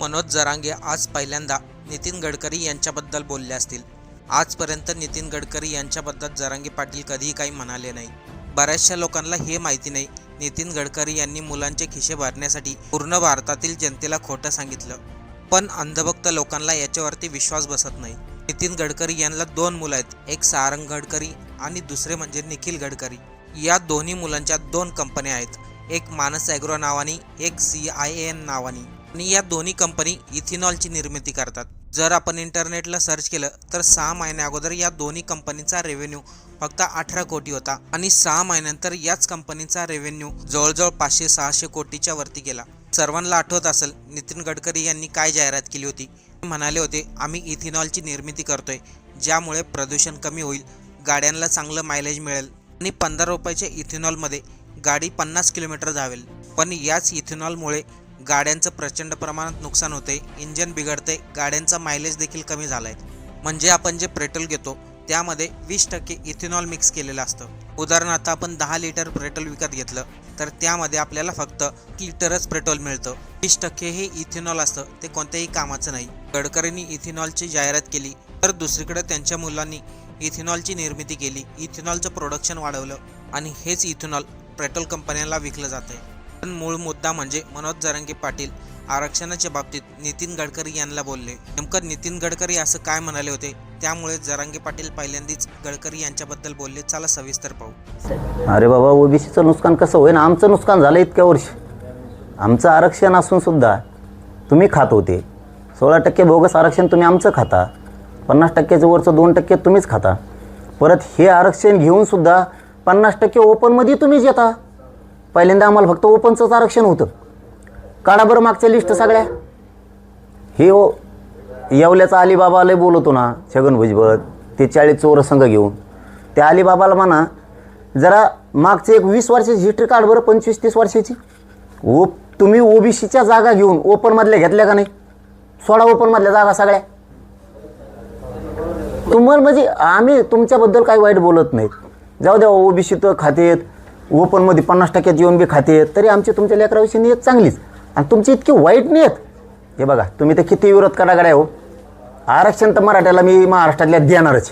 मनोज जरांगे आज पहिल्यांदा नितीन गडकरी यांच्याबद्दल बोलले असतील. आजपर्यंत नितीन गडकरी यांच्याबद्दल जरांगे पाटील कधीही काही म्हणाले नाही. बऱ्याचशा लोकांना हे माहिती नाही. नितीन गडकरी यांनी मुलांचे खिसे भरण्यासाठी पूर्ण भारतातील जनतेला खोटं सांगितलं. पण अंधभक्त लोकांना याच्यावरती विश्वास बसत नाही. नितीन गडकरी यांना दोन मुलं आहेत. एक सारंग गडकरी आणि दुसरे म्हणजे निखिल गडकरी. या दोन्ही मुलांच्या दोन कंपन्या आहेत. एक मानस ॲग्रो नावानी एक सी आय एन नावानी. आणि या दोन्ही कंपनी इथिनॉलची निर्मिती करतात. जर आपण इंटरनेटला सर्च केलं तर सहा महिन्या अगोदर या दोन्ही कंपनीचा रेव्हेन्यू फक्त अठरा कोटी होता आणि सहा महिन्यानंतर याच कंपनीचा रेव्हेन्यू जवळजवळ पाचशे सहाशे कोटीच्या वरती गेला. सर्वांना आठवत असेल नितीन गडकरी यांनी काय जाहिरात केली होती? म्हणाले होते आम्ही इथिनॉलची निर्मिती करतोय ज्यामुळे प्रदूषण कमी होईल गाड्यांना चांगलं मायलेज मिळेल आणि पंधरा रुपयाच्या इथेनॉलमध्ये गाडी पन्नास किलोमीटर धावेल. पण याच इथेनॉलमुळे गाड्यांचं प्रचंड प्रमाणात नुकसान होते इंजन बिघडते गाड्यांचा मायलेज देखील कमी झाला आहे म्हणजे आपण जे पेट्रोल घेतो त्यामध्ये वीस टक्के इथेनॉल मिक्स केलेलं असतं. उदाहरणार्थ आपण दहा लिटर पेट्रोल विकत घेतलं तर त्यामध्ये आपल्याला फक्त लिटरच पेट्रोल मिळतं. वीस टक्के हे इथेनॉल असतं ते कोणत्याही कामाचं नाही. गडकरींनी इथेनॉलची जाहिरात केली तर दुसरीकडे त्यांच्या मुलांनी इथेनॉलची निर्मिती केली इथेनॉलचं प्रोडक्शन वाढवलं आणि हेच इथेनॉल पेट्रोल कंपन्यांना विकलं जात आहे पण मूळ मुद्दा म्हणजे मनोज जरांगे पाटील आरक्षणाच्या बाबतीत नितीन गडकरी यांना बोलले. नेमकं नितीन गडकरी असं काय म्हणाले होते? त्यामुळे जरांगे पाटील पहिल्यांदाच गडकरी यांच्याबद्दल बोलले. चला सविस्तर पाहू. अरे बाबा ओबीसीचं नुकसान कसं होईल आमचं नुकसान झालं इतक्या वर्ष. आमचं आरक्षण असून सुद्धा तुम्ही खात होते. सोळा टक्के बोगस आरक्षण तुम्ही आमचं खाता. पन्नास टक्क्याचं वरचं दोन टक्के तुम्हीच खाता. परत हे आरक्षण घेऊन सुद्धा पन्नास टक्के ओपनमध्ये तुम्हीच येता. पहिल्यांदा आम्हाला फक्त ओपनचंच आरक्षण होतं. काढा बरं मागच्या लिस्ट सगळ्या. हे हो, ओ येवल्याचा अलिबाबा बोलवतो ना छगन भुजबळ ते चाळीस चोर संघ घेऊन. त्या अलिबाबाला म्हणा जरा मागचे एक वीस वर्षाची हिस्ट्री काढ बरं पंचवीस तीस वर्षाची. ओ तुम्ही ओबीसीच्या जागा घेऊन ओपनमधल्या घेतल्या का नाही? सोळा ओपनमधल्या जागा सगळ्या. तुम्हाला म्हणजे आम्ही तुमच्याबद्दल काही वाईट बोलत नाहीत. जाऊ द्या ओबीसीत खाते खातेत. ओपनमध्ये पन्नास टक्क्यात येऊन बी खातेत तरी आमची तुमच्या लेकराविषयी नियत चांगलीच. आणि तुमची इतकी वाईट नियत हे बघा तुम्ही तर किती विरोध कडागड्या हो. आरक्षण तर मराठ्याला मी महाराष्ट्रातल्या देणारच.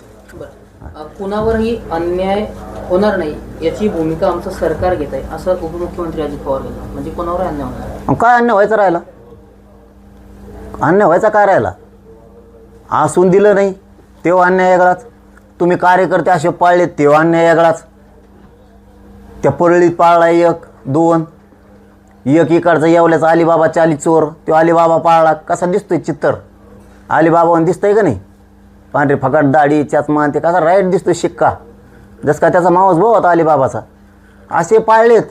कुणावरही अन्याय होणार नाही याची भूमिका आमचं सरकार घेत आहे असं उपमुख्यमंत्री अजित पवार म्हणतात. म्हणजे कोणावर अन्याय होणार काय अन्य व्हायचा राहिला? अन्य व्हायचा काय राहिला? असून दिलं नाही तेव्हा अन्याय वेगळाच. तुम्ही कार्यकर्ते असे पाळले तेव्हा अन्याय वेगळाच. त्या परळीत पाळला एक दोन. एक इकडचा येवल्याचा अलिबाबा चाली चोर तो अलिबाबा पाळला. कसा दिसतोय चित्तर? अलीबाबा दिसतंय का नाही? पांढरी फकाट दाढी चचमा ते कसा राईट दिसतोय शिक्का? जस का त्याचा मावस भाऊ होता अलिबाबाचा. असे पाळलेत.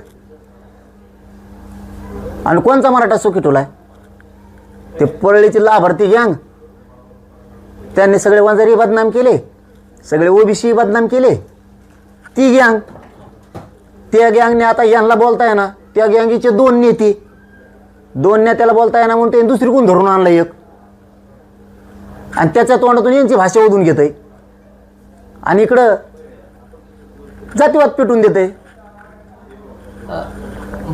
आणि कोणचा मराठा सुखी ठेवलाय ते परळीचे लाभार्थी गँग. त्यांनी सगळे वंजारी बदनाम केले. सगळे ओबीसी बदनाम केले. ती गँग त्या गँगने आता यांना बोलताय ना त्या गँगीचे दोन नेते. दोन नेत्याला बोलता ना म्हणून त्यांनी दुसरी कोण धरून आणलं एक. आणि त्याच्या तोंडातून यांची भाषा ओढून घेत आहे आणि इकडं जातीवाद पेटून देत आहे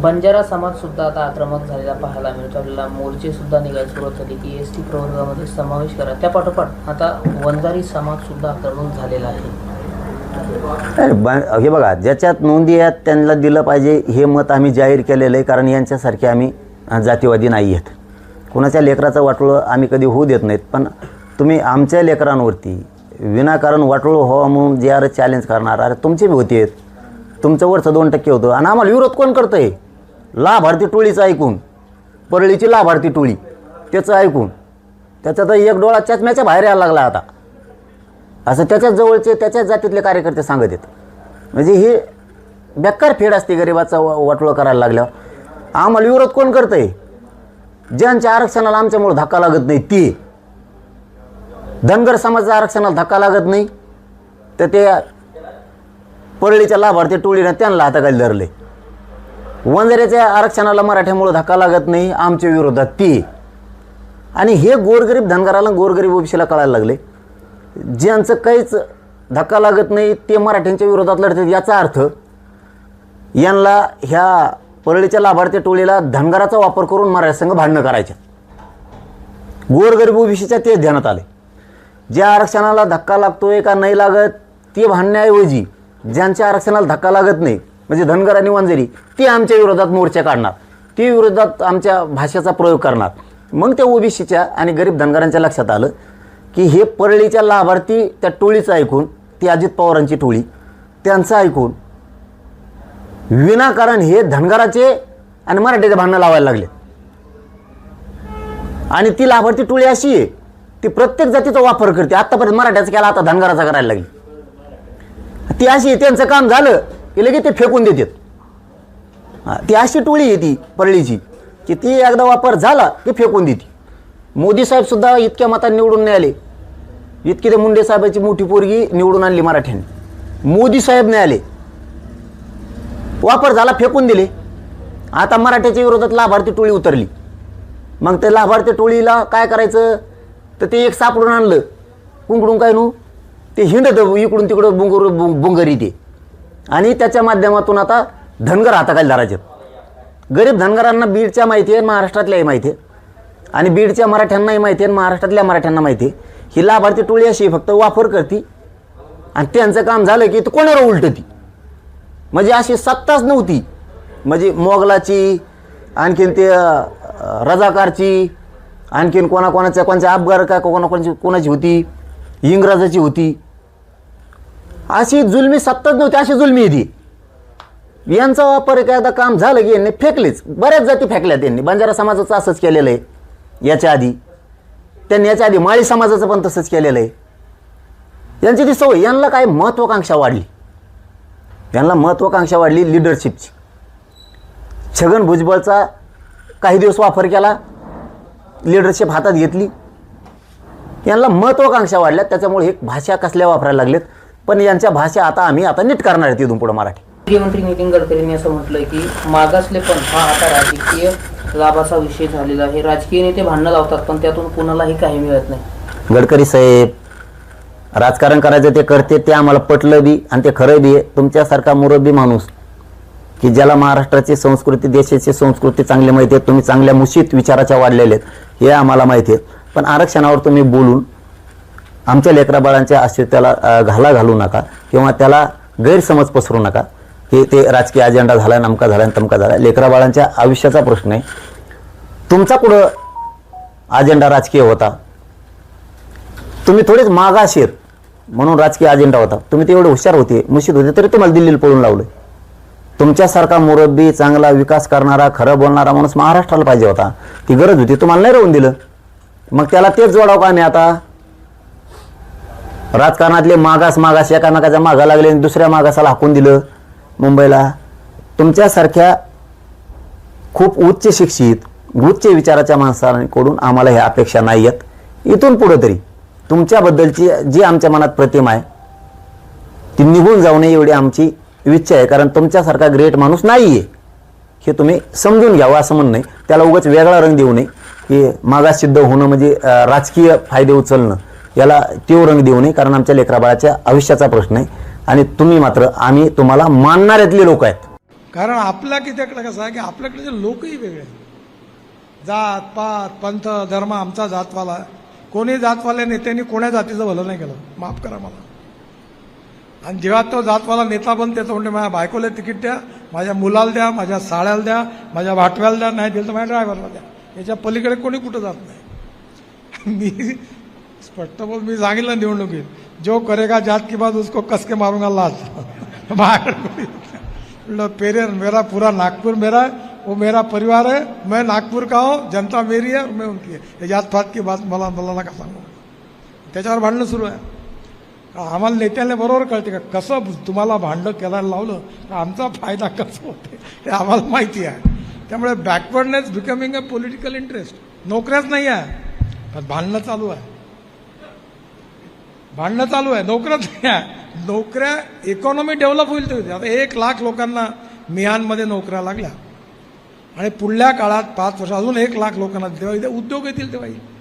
बंजारा समाज सुद्धा आता आक्रमक झालेला पाहायला मिळतो. आपल्याला मोर्चे सुद्धा निघायला सुरुवात झाली की एस टी प्रवर्गामध्ये समावेश करा. त्या पाठोपाठ आता वंजारी समाज सुद्धा आक्रमक झालेला आहे. हे बघा ज्याच्यात नोंदी आहेत त्यांना दिलं पाहिजे हे मत आम्ही जाहीर केलेलं आहे कारण यांच्यासारखे आम्ही जातीवादी नाही आहेत. कुणाच्या लेकराचं वाटोळं आम्ही कधी होऊ देत नाहीत पण तुम्ही आमच्या लेकरांवरती विनाकारण वाटोळं व्हावं म्हणून जे आर चॅलेंज करणार अरे तुमचे बी होते. तुमचं वरचं दोन टक्के होतं. आणि आम्हाला विरोध कोण करतं आहे लाभार्थी टोळीचं ऐकून. परळीची लाभार्थी टोळी त्याचं ऐकून. त्याचा तर एक डोळा चष्म्याच्या बाहेर यायला लागला आता. असं त्याच्याच जवळचे त्याच्याच जातीतले कार्यकर्ते सांगत आहेत. म्हणजे हे बेकार फेड असते गरिबाचा वा- वाटोळं करायला लागल्यावर. आम्हाला विरोध कोण करतं आहे ज्यांच्या आरक्षणाला आमच्यामुळे धक्का लागत नाही ती. धनगर समाजाच्या आरक्षणाला धक्का लागत नाही. तर ते परळीच्या लाभार्थी टोळीनं त्यांना हाताखाली धरले. वंजाऱ्याच्या आरक्षणाला मराठ्यामुळे धक्का लागत नाही आमच्या विरोधात ते. आणि हे गोरगरीब धनगराला गोरगरीब ओबीसीला कळायला लागले. ज्यांचं काहीच धक्का लागत नाही ते मराठ्यांच्या विरोधात लढतात याचा अर्थ यांना ह्या परळीच्या लाभार्थी टोळीला धनगराचा वापर करून मराठा संघ भांडणं करायच्या गोरगरीब ओबीसीच्या तेच ध्यानात आले. ज्या आरक्षणाला धक्का लागतोय का नाही लागत ते भांडण्याऐवजी ज्यांच्या आरक्षणाला धक्का लागत नाही म्हणजे धनगर आणि वंजरी ते आमच्या विरोधात मोर्चा काढणार. ते विरोधात आमच्या भाषेचा प्रयोग करणार. मग त्या ओबीसीच्या आणि गरीब धनगरांच्या लक्षात आलं की हे परळीच्या लाभार्थी त्या टोळीचं ऐकून ती अजित पवारांची टोळी त्यांचं ऐकून विनाकारण हे धनगराचे आणि मराठीचे भांडणं लावायला लागले. आणि ती लाभार्थी टोळी अशी आहे ती प्रत्येक जातीचा वापर करते. आतापर्यंत मराठ्याचा केला आता धनगराचा करायला लागली. ती अशी आहे, त्यांचं काम झालं की लगेच ते फेकून देतात. ती अशी टोळी आहे ती परळीची की ती एकदा वापर झाला की फेकून देते. मोदी साहेब सुद्धा इतक्या मतांनी निवडून नाही आले. इतकी ते मुंडे साहेबाची मोठी पोरगी निवडून आणली मराठ्यांनी. मोदी साहेब नाही आले. वापर झाला फेकून दिले. आता मराठ्याच्या विरोधात लाभार्थी टोळी उतरली. मग ते लाभार्थी टोळीला काय करायचं? तर ते एक सापडून आणलं. कुंकडून काय नू? ते हिंडत इकडून तिकडं बुंगर बुंगरी ते. आणि त्याच्या माध्यमातून आता धनगर हाताखाली धरायचे. गरीब धनगरांना बीडच्या माहिती आहे महाराष्ट्रातल्याही माहिती आहे. आणि बीडच्या मराठ्यांनाही माहिती आहे आणि महाराष्ट्रातल्या मराठ्यांना माहिती आहे. ही लाभार्थी टोळी अशी फक्त वापर करते. आणि त्यांचं काम झालं की ते कोणाला उलटती? म्हणजे अशी सत्ताच नव्हती. म्हणजे मोगलाची आणखीन ते रजाकारची आणखीन कोणाकोणाच्या कोणाच्या अफगार का कोणाकोणाची कोणाची होती? इंग्रजाची होती. अशी जुलमी सत्ताच नव्हती अशी जुलमी येते यांचा वापर एखादा काम झालं की यांनी फेकलेच. बऱ्याच जाती फेकल्या त्यांनी बंजारा समाजाचं असंच केलेलं आहे. याच्या आधी. त्यांनी याच्या आधी माळी समाजाचं पण तसंच केलेलं आहे. यांची ती सवय यांना काय महत्त्वाकांक्षा वाढली? यांना महत्त्वाकांक्षा वाढली लिडरशिपची छगन भुजबळचा काही दिवस वापर केला लिडरशिप हातात घेतली. यांना महत्त्वाकांक्षा वाढल्या त्याच्यामुळे हे भाषा कसल्या वापरायला लागलेत पण यांच्या भाषा आता आम्ही आता नीट करणार आहेत इथून पुढे मराठी. मुख्यमंत्री नितीन गडकरींनी असं म्हटलं की मागासलेपण हा आता राजकीय लाभाचा विषय झालेला आहे. राजकीय नेते भांडणं लावतात पण त्यातून कुणालाही काही मिळत नाही. गडकरी साहेब राजकारण करायचं ते करते ते आम्हाला पटलं बी आणि ते खरं बी आहे. तुमच्यासारखा मुरबी माणूस की ज्याला महाराष्ट्राची संस्कृती देशाची संस्कृती चांगली माहिती आहे तुम्ही चांगल्या मुशीत विचाराच्या वाढलेले आहेत हे आम्हाला माहिती आहे. पण आरक्षणावर तुम्ही बोलून आमच्या लेकराबाळांच्या अस्तित्वाला घाला घालू नका किंवा त्याला गैरसमज पसरू नका. हे ते राजकीय अजेंडा झाला नमका झाला तमका झाला. लेकराबाळांच्या आयुष्याचा प्रश्न आहे. तुमचा कुठं अजेंडा राजकीय होता? तुम्ही थोडेच मागाशीर म्हणून राजकीय अजेंडा होता. तुम्ही ते एवढे हुशार होते मुशीद होते तरी तुम्हाला दिल्लीला पळून लावलं तुमच्यासारखा मुरब्बी चांगला विकास करणारा खरं बोलणारा माणूस महाराष्ट्राला पाहिजे होता. ती गरज होती तुम्हाला नाही राहून दिलं. मग त्याला तेच जोडावं का नाही आता? राजकारणातले मागास मागास एकामेकाच्या मागा लागले आणि दुसऱ्या मागासाला हाकून दिलं. मुंबईला तुमच्यासारख्या खूप उच्च शिक्षित उच्च विचाराच्या माणसांकडून आम्हाला ह्या अपेक्षा नाही आहेत. इथून पुढं तरी तुमच्याबद्दलची जी आमच्या मनात प्रतिमा आहे ती निघून जाऊ नये एवढी आमची इच्छा आहे कारण तुमच्यासारखा ग्रेट माणूस नाही आहे हे तुम्ही समजून घ्यावं असं म्हणणं आहे. त्याला उगाच वेगळा रंग देऊ नये. की मागास सिद्ध होणं म्हणजे राजकीय फायदे उचलणं याला तीव्र रंग देऊ नये कारण आमच्या लेकराबाळाच्या आयुष्याचा प्रश्न आहे. आणि तुम्ही मात्र आम्ही तुम्हाला मानणाऱ्यातले लोक आहेत. कारण आपल्या कित्याकडे कसं आहे की आपल्याकडे लोकही वेगळे आहेत. जात पात पंथ धर्म आमचा जातवाला कोणी जातवाल्या नेत्यांनी कोण्या जातीचं भलं नाही केलं? माफ करा मला. आणि जेव्हा तो जातवाला नेता बनते तो म्हणते माझ्या बायकोला तिकीट द्या माझ्या मुलाला द्या माझ्या साड्याला द्या माझ्या भाटव्याला द्या नाही दिलं तर माझ्या ड्रायव्हरला द्या. याच्या पलीकडे कोणी कुठं जात नाही. मी स्पष्ट बोल मी सांगितलं निवडणुकीत. जो करेगा जात की बात उसको कस के मारूंगा लाज माझ्याकडे कोणी पेरियर मेरा पूरा नागपुर मेरा है वो मेरा परिवार है मैं नागपुर का हूँ जनता मेरी है और मैं उनकी है। जात पात की बात मला मला नका सांगू त्याच्यावर भांडणं सुरू आहे। आम्हाला नेत्याला बरोबर कळते का कसं तुम्हाला भांडणं करायला लावलं तर आमचा फायदा कसा होते हे आम्हाला माहिती आहे. त्यामुळे backwardness becoming a political interest नोकऱ्याच नाही आहे पण भांडणं चालू आहे. भांडणं चालू आहे नोकऱ्याच नाही नोकऱ्या इकॉनॉमी डेव्हलप होईल ते. आता एक लाख लोकांना मिहानमध्ये नोकऱ्या लागल्या. आणि पुढल्या काळात पाच वर्ष अजून एक लाख लोकांना तेव्हा इथे उद्योग येतील तेव्हा येईल.